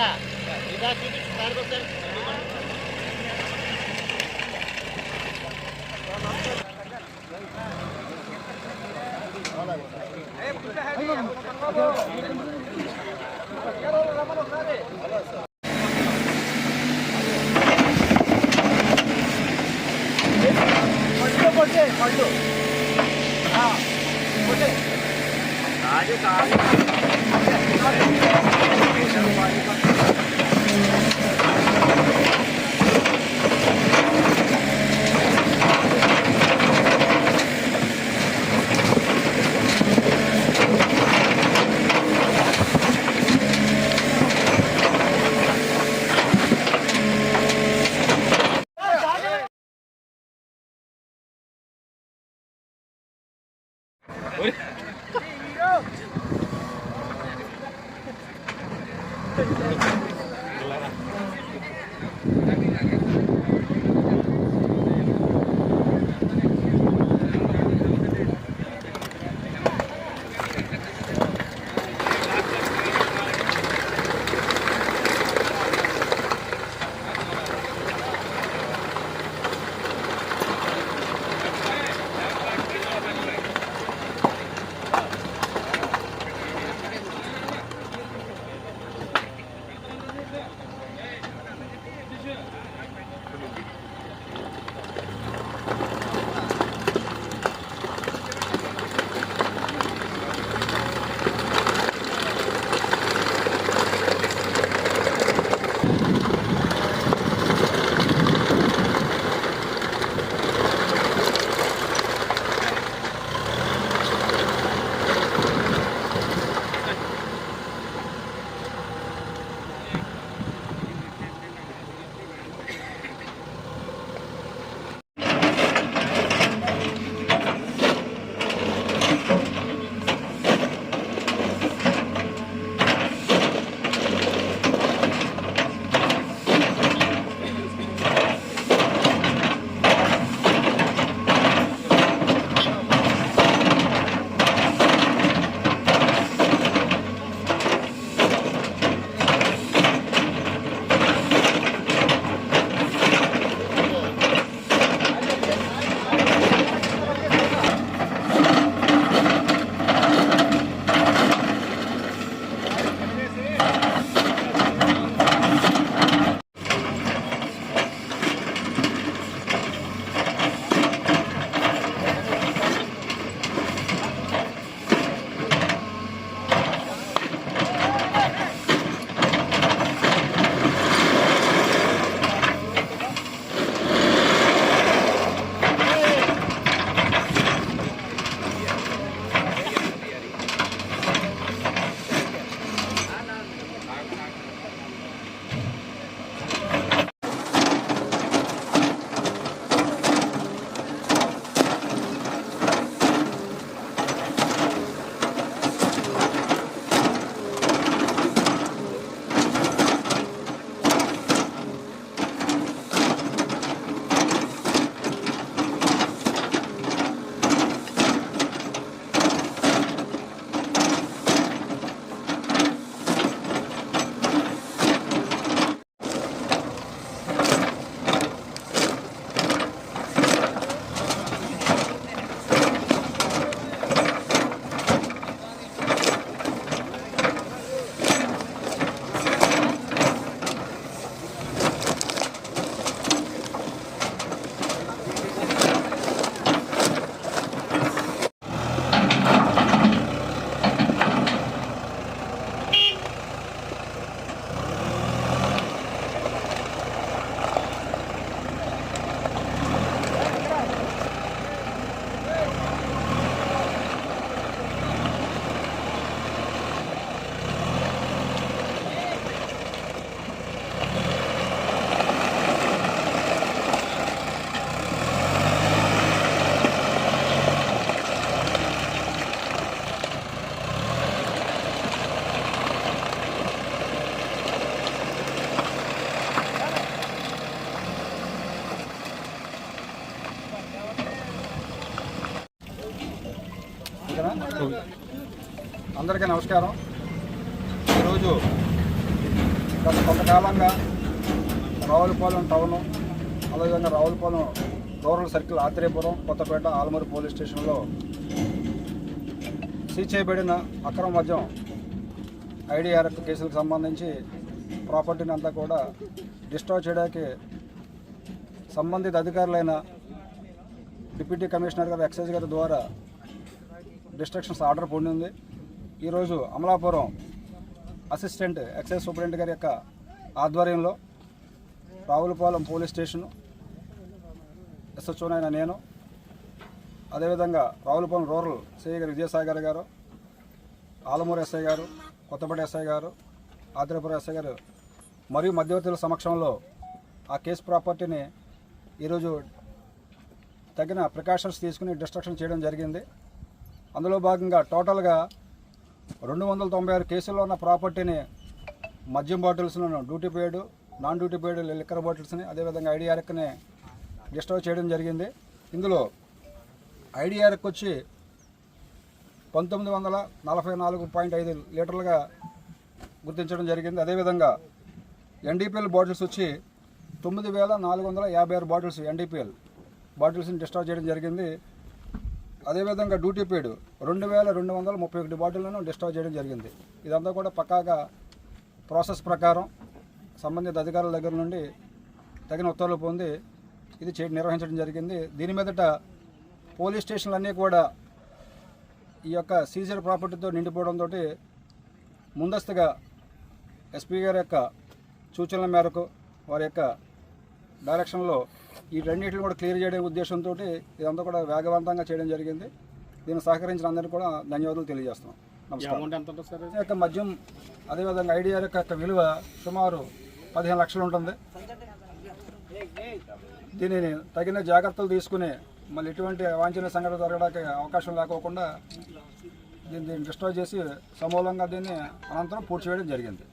এটা এটা যদি চার বছর হ্যাঁ কাজে কাজ What? అందరికీ నమస్కారం. ఈరోజు గత కొంతకాలంగా రావులపాలెం టౌను అదేవిధంగా Ravulapalem rural circle Atreyapuram Kothapeta Alamuru police స్టేషన్లో సీజ్ చేయబడిన అక్రమ మద్యం ఐడిఆర్ఎఫ్ కేసులకు సంబంధించి ప్రాపర్టీని అంతా కూడా డిస్ట్రాయ్ చేయడానికి సంబంధిత అధికారులైన డిప్యూటీ కమిషనర్ గారు ఎక్సైజ్ గారి ద్వారా డిస్ట్రక్షన్స్ ఆర్డర్ పొందింది ఈరోజు అమలాపురం అసిస్టెంట్ ఎక్సైజ్ సూపరింటెండెంట్ గారి యొక్క ఆధ్వర్యంలో రావులపాలెం పోలీస్ స్టేషను ఎస్హెచ్ఓనైన నేను అదేవిధంగా రావులపాలెం రూరల్ సిఐ గారు విజయసాగర్ గారు ఆలమూరు ఎస్ఐ గారు కొత్తపేట ఎస్ఐ గారు ఆదిలాపురం ఎస్ఐ గారు మరియు మధ్యవర్తుల సమక్షంలో ఆ కేసు ప్రాపర్టీని ఈరోజు తగిన ప్రికాషన్స్ తీసుకుని డిస్ట్రక్షన్ చేయడం జరిగింది. అందులో భాగంగా టోటల్గా రెండు వందల తొంభై ఆరు కేసుల్లో ఉన్న ప్రాపర్టీని మద్యం బాటిల్స్ను duty paid non duty paid liquor బాటిల్స్ని అదేవిధంగా ఐడిఆర్ఎక్ని డిస్టర్బ్ చేయడం జరిగింది. ఇందులో ఐడిఆర్ఎక్ వచ్చి పంతొమ్మిది వందల నలభై నాలుగు పాయింట్ ఐదు లీటర్లుగా గుర్తించడం జరిగింది. అదేవిధంగా ఎన్డీపీఎల్ బాటిల్స్ వచ్చి తొమ్మిది వేల నాలుగు వందల యాభై ఆరు బాటిల్స్ ఎన్డీపీఎల్ బాటిల్స్ని డిస్ట్రాయ్ చేయడం జరిగింది. అదేవిధంగా డ్యూటీ పేడ్ రెండు వేల రెండు వందల ముప్పై ఒకటి బాటిళ్ళను డిస్ట్రాయ్ చేయడం జరిగింది. ఇదంతా కూడా పక్కాగా ప్రాసెస్ ప్రకారం సంబంధిత అధికారుల దగ్గర నుండి తగిన ఉత్తర్వులు పొంది ఇది చే నిర్వహించడం జరిగింది. దీని మీదట పోలీస్ స్టేషన్లన్నీ కూడా ఈ యొక్క సీజర్ ప్రాపర్టీతో నిండిపోవడంతో ముందస్తుగా ఎస్పీ గారి యొక్క సూచనల మేరకు వారి యొక్క డైరెక్షన్లో ఈ రెండింటిని కూడా క్లియర్ చేయడం ఉద్దేశంతో ఇదంతా కూడా వేగవంతంగా చేయడం జరిగింది. దీన్ని సహకరించిన అందరికీ కూడా ధన్యవాదాలు తెలియజేస్తున్నాం. నమస్కారం. యొక్క మద్యం అదేవిధంగా ఐడిఆర్ యొక్క విలువ సుమారు పదిహేను లక్షలు ఉంటుంది. దీనిని తగిన జాగ్రత్తలు తీసుకుని మళ్ళీ ఎటువంటి అవాంఛనీయ సంఘటన జరగడానికి అవకాశం లేకోకుండా దీన్ని దీన్ని డిస్ట్రాయ్ చేసి సమూలంగా దీన్ని అనంతరం పూడ్చి వేయడం జరిగింది.